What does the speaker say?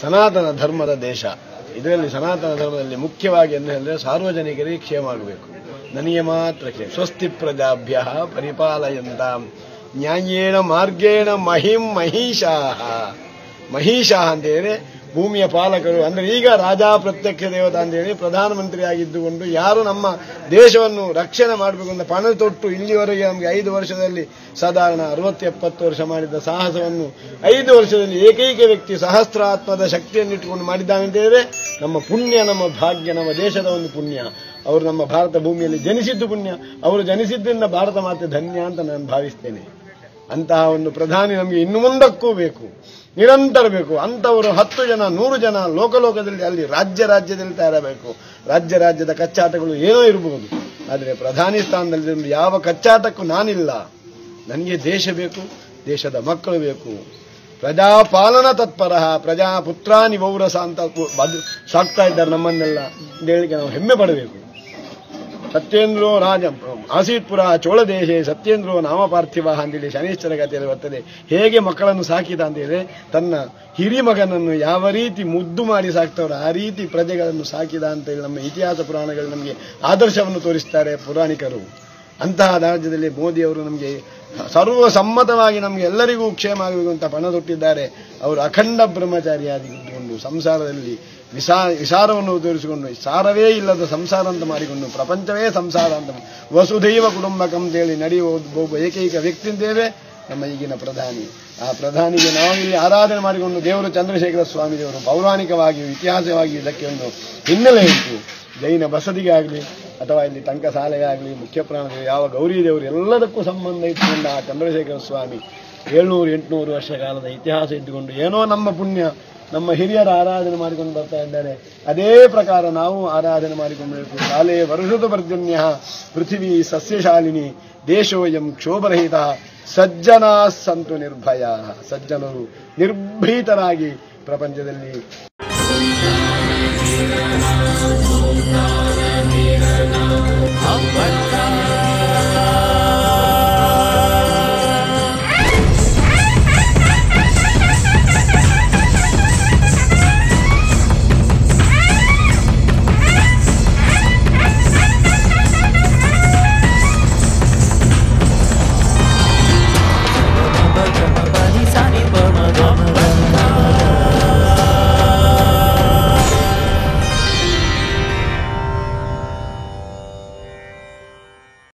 ಸನಾತನ ಧರ್ಮದ ದೇಶ. ಇದರಲ್ಲಿ ಸನಾತನ ಧರ್ಮದಲ್ಲಿ ಮುಖ್ಯವಾಗಿ ಎಂದು ಹೇಳಿದ್ರೆ ಸಾರ್ವಜನಿಕರಿಗೆ ಕ್ಷೇಮ ಆಗಬೇಕು. ನನಗೆ ಮಾತ್ರ ಕ್ಷೇಮ. ಸ್ವಸ್ತಿ ಪ್ರಜಾಭ್ಯ ಪರಿಪಾಲಯಂತ. ನ್ಯಾಯೇಣ ಮಾರ್ಗೇಣ ಮಹಿಂ ಮಹಿಷಾಹ ಮಹಿಷಾಹ ಅಂತ ಹೇಳಿದ್ರೆ ಭೂಮಿಯ ಪಾಲಕರು. ಅಂದ್ರೆ ಈಗ ರಾಜಾ ಪ್ರತ್ಯಕ್ಷ ದೇವತಾ ಅಂತ ಹೇಳಿ ಪ್ರಧಾನಮಂತ್ರಿ ಆಗಿದ್ದುಕೊಂಡು ಯಾರು ನಮ್ಮ ದೇಶವನ್ನು ರಕ್ಷಣೆ ಮಾಡಬೇಕು ಅಂತ ಪಣ ತೊಟ್ಟು ಇಲ್ಲಿವರೆಗೆ ನಮಗೆ ಐದು ವರ್ಷದಲ್ಲಿ ಸಾಧಾರಣ ಅರವತ್ತು ಎಪ್ಪತ್ತು ವರ್ಷ ಮಾಡಿದ ಸಾಹಸವನ್ನು ಐದು ವರ್ಷದಲ್ಲಿ ಏಕೈಕ ವ್ಯಕ್ತಿ ಸಹಸ್ರಾತ್ಮದ ಶಕ್ತಿಯನ್ನು ಇಟ್ಟುಕೊಂಡು ಮಾಡಿದ್ದಾನೆ ಅಂತ ಹೇಳಿದ್ರೆ ನಮ್ಮ ಪುಣ್ಯ, ನಮ್ಮ ಭಾಗ್ಯ, ನಮ್ಮ ದೇಶದ ಒಂದು ಪುಣ್ಯ. ಅವರು ನಮ್ಮ ಭಾರತ ಭೂಮಿಯಲ್ಲಿ ಜನಿಸಿದ್ದು ಪುಣ್ಯ. ಅವರು ಜನಿಸಿದ್ದರಿಂದ ಭಾರತ ಮಾತೆ ಧನ್ಯ ಅಂತ ನಾನು ಭಾವಿಸ್ತೇನೆ. ಅಂತಹ ಒಂದು ಪ್ರಧಾನಿ ನಮಗೆ ಇನ್ನು ಮುಂದಕ್ಕೂ ಬೇಕು. ನಿರಂತರ ಬೇಕು. ಅಂಥವರು ಹತ್ತು ಜನ, ನೂರು ಜನ ಲೋಕಲೋಕದಲ್ಲಿ ಅಲ್ಲಿ ರಾಜ್ಯ ರಾಜ್ಯದಲ್ಲಿ ತಯಾರಬೇಕು. ರಾಜ್ಯ ರಾಜ್ಯದ ಕಚ್ಚಾಟಗಳು ಏನೋ ಇರಬಹುದು ಆದರೆ ಪ್ರಧಾನಿ ಸ್ಥಾನದಲ್ಲಿ ಯಾವ ಕಚ್ಚಾಟಕ್ಕೂ ನಾನಿಲ್ಲ. ನನಗೆ ದೇಶ ಬೇಕು, ದೇಶದ ಮಕ್ಕಳು ಬೇಕು. ಪ್ರಜಾಪಾಲನ ತತ್ಪರ ಪ್ರಜಾಪುತ್ರಾನಿ ವೌರಸ ಅಂತ ಸಾಕ್ತಾ ಇದ್ದಾರೆ ನಮ್ಮನ್ನೆಲ್ಲ. ಹೇಳಿಕೆ ನಾವು ಹೆಮ್ಮೆ ಪಡಬೇಕು. ಸತ್ಯೇಂದ್ರೋ ರಾಜ ಆಸೀತ್ಪುರ ಚೋಳದೇಶೆ ಸತ್ಯೇಂದ್ರೋ ನಾಮಪಾರ್ಥಿವ ಅಂತೇಳಿ ಶನೀಶ್ವರ ಕಥೆಯಲ್ಲಿ ಬರ್ತದೆ. ಹೇಗೆ ಮಕ್ಕಳನ್ನು ಸಾಕಿದ ಅಂತ ಹೇಳಿದ್ರೆ ತನ್ನ ಹಿರಿ ಮಗನನ್ನು ಯಾವ ರೀತಿ ಮುದ್ದು ಮಾಡಿ ಸಾಕ್ತವ್ರು, ಆ ರೀತಿ ಪ್ರಜೆಗಳನ್ನು ಸಾಕಿದ ಅಂತೇಳಿ ನಮ್ಮ ಇತಿಹಾಸ ಪುರಾಣಗಳು ನಮಗೆ ಆದರ್ಶವನ್ನು ತೋರಿಸ್ತಾರೆ ಪುರಾಣಿಕರು. ಅಂತಹ ರಾಜ್ಯದಲ್ಲಿ ಮೋದಿಯವರು ನಮಗೆ ಸರ್ವಸಮ್ಮತವಾಗಿ ನಮಗೆ ಎಲ್ಲರಿಗೂ ಕ್ಷೇಮ ಆಗಬೇಕು ಅಂತ ಪಣ ತೊಟ್ಟಿದ್ದಾರೆ. ಅವರು ಅಖಂಡ ಬ್ರಹ್ಮಚಾರಿಯಾಗಿದ್ದುಕೊಂಡು ಸಂಸಾರದಲ್ಲಿ ವಿಸಾ ವಿಷಾರವನ್ನು ತೋರಿಸಿಕೊಂಡು ಸಾರವೇ ಇಲ್ಲದ ಸಂಸಾರ ಅಂತ ಮಾಡಿಕೊಂಡು, ಪ್ರಪಂಚವೇ ಸಂಸಾರ ಅಂತ ವಸುದೈವ ಕುಟುಂಬಕಂ ಅಂತೇಳಿ ನಡೆಯುವ ಒಬ್ಬ- ಏಕೈಕ ವ್ಯಕ್ತಿ ಅಂತೇವೆ ನಮ್ಮ ಈಗಿನ ಪ್ರಧಾನಿ. ಆ ಪ್ರಧಾನಿಗೆ ನಾವಿಲ್ಲಿ ಆರಾಧನೆ ಮಾಡಿಕೊಂಡು ದೇವರು ಚಂದ್ರಶೇಖರ ಸ್ವಾಮಿ ದೇವರು ಪೌರಾಣಿಕವಾಗಿಯೂ ಇತಿಹಾಸವಾಗಿಯೂ ಇದಕ್ಕೆ ಒಂದು ಹಿನ್ನೆಲೆ ಇತ್ತು. ಜೈನ ಬಸದಿಗೆ ಆಗಲಿ ಅಥವಾ ಇಲ್ಲಿ ಟಂಕ ಆಗಲಿ ಮುಖ್ಯ ಪ್ರಾಣ ಯಾವ ಗೌರಿ ದೇವರು ಎಲ್ಲದಕ್ಕೂ ಸಂಬಂಧ ಇಟ್ಟುಕೊಂಡ ಆ ಚಂದ್ರಶೇಖರ ಸ್ವಾಮಿ ಏಳ್ನೂರು ಎಂಟುನೂರು ವರ್ಷ ಕಾಲದ ಇತಿಹಾಸ ಇದ್ದುಕೊಂಡು ಏನೋ ನಮ್ಮ ಪುಣ್ಯ ನಮ್ಮ ಹಿರಿಯರ ಆರಾಧನೆ ಮಾಡಿಕೊಂಡು ಬರ್ತಾ ಇದ್ದಾರೆ. ಅದೇ ಪ್ರಕಾರ ನಾವು ಆರಾಧನೆ ಮಾಡಿಕೊಂಡಬೇಕು ಶಾಲೆ ವರುಷದ ಪರ್ಜನ್ಯ ಪೃಥಿವಿ ಸಸ್ಯಶಾಲಿನಿ, ದೇಶೋಯಂ ಕ್ಷೋಭರಹಿತ, ಸಜ್ಜನಾ ಸಂತು ನಿರ್ಭಯ. ಸಜ್ಜನರು ನಿರ್ಭೀತರಾಗಿ ಪ್ರಪಂಚದಲ್ಲಿ.